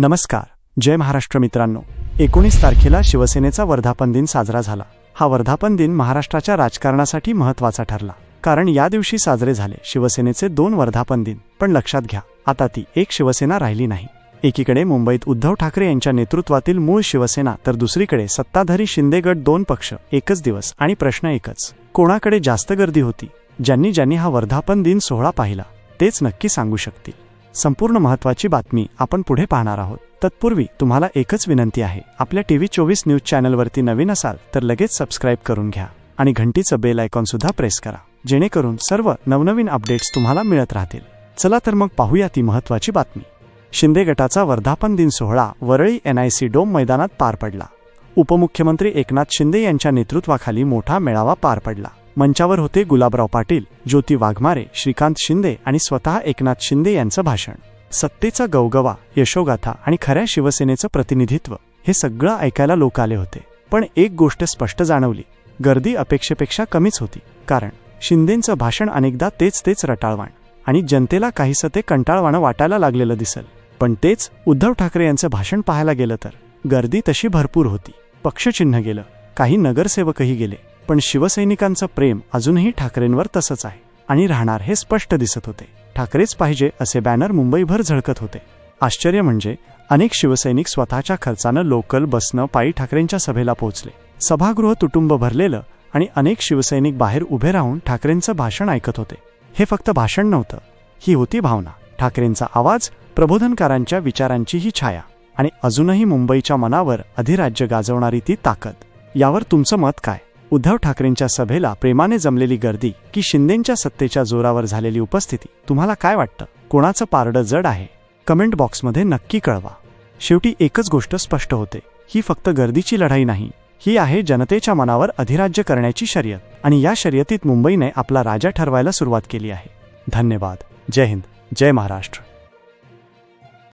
नमस्कार. जय महाराष्ट्र मित्रांनो. एकोणीस तारखेला शिवसेनेचा वर्धापन दिन साजरा झाला. हा वर्धापन दिन महाराष्ट्राच्या राजकारणासाठी महत्त्वाचा ठरला. कारण या दिवशी साजरे झाले शिवसेनेचे दोन वर्धापन दिन. पण लक्षात घ्या आता ती एक शिवसेना राहिली नाही. एकीकडे मुंबईत उद्धव ठाकरे यांच्या नेतृत्वातील मूळ शिवसेना तर दुसरीकडे सत्ताधारी शिंदे गट दोन पक्ष एकच दिवस आणि प्रश्न एकच. कोणाकडे जास्त गर्दी होती? ज्यांनी ज्यांनी हा वर्धापन दिन सोहळा पाहिला तेच नक्की सांगू शकतील. संपूर्ण महत्वाची बातमी आपण पुढे पाहणार आहोत. तत्पूर्वी तुम्हाला एकच विनंती आहे. आपल्या टीव्ही चोवीस न्यूज चॅनलवरती नवीन असाल तर लगेच सबस्क्राईब करून घ्या आणि घंटीचं बेल आयकॉन सुद्धा प्रेस करा. जेणेकरून सर्व नवनवीन अपडेट्स तुम्हाला मिळत राहतील. चला तर मग पाहूया ती महत्वाची बातमी. शिंदे गटाचा वर्धापन दिन सोहळा वरळी एनआयसी डोम मैदानात पार पडला. उपमुख्यमंत्री एकनाथ शिंदे यांच्या नेतृत्वाखाली मोठा मेळावा पार पडला. मंचावर होते गुलाबराव पाटील ज्योती वाघमारे श्रीकांत शिंदे आणि स्वतः एकनाथ शिंदे यांचं भाषण. सत्तेचा गवगवा यशोगाथा आणि खऱ्या शिवसेनेचं प्रतिनिधित्व हे सगळं ऐकायला लोक आले होते. पण एक गोष्ट स्पष्ट जाणवली गर्दी अपेक्षेपेक्षा कमीच होती. कारण शिंदेंचं भाषण अनेकदा तेच तेच रटाळवाण आणि जनतेला काहीसं ते कंटाळवाणं वाटायला लागलेलं दिसल. पण तेच उद्धव ठाकरे यांचं भाषण पाहायला गेलं तर गर्दी तशी भरपूर होती. पक्षचिन्ह गेलं काही नगरसेवकही गेले. पण शिवसैनिकांचं प्रेम अजूनही ठाकरेंवर तसंच आहे आणि राहणार हे स्पष्ट दिसत होते. ठाकरेच पाहिजे असे बॅनर मुंबईभर झळकत होते. आश्चर्य म्हणजे अनेक शिवसैनिक स्वतःच्या खर्चानं लोकल बसनं पायी ठाकरेंच्या सभेला पोहोचले. सभागृह तुटुंब भरलेलं आणि अनेक शिवसैनिक बाहेर उभे राहून ठाकरेंचं भाषण ऐकत होते. हे फक्त भाषण नव्हतं ही होती भावना. ठाकरेंचा आवाज प्रबोधनकारांच्या विचारांची ही छाया आणि अजूनही मुंबईच्या मनावर अधिराज्य गाजवणारी ती ताकद. यावर तुमचं मत काय? उद्धव ठाकरेंच्या सभेला प्रेमाने जमलेली गर्दी की शिंदेंच्या सत्तेच्या जोरावर झालेली उपस्थिती तुम्हाला काय वाटतं? कोणाचं पारडं जड आहे? कमेंट बॉक्समध्ये नक्की कळवा. शेवटी एकच गोष्ट स्पष्ट होते. ही फक्त गर्दीची लढाई नाही. ही आहे जनतेच्या मनावर अधिराज्य करण्याची शर्यत आणि या शर्यतीत मुंबईने आपला राजा ठरवायला सुरुवात केली आहे. धन्यवाद. जय हिंद. जय महाराष्ट्र.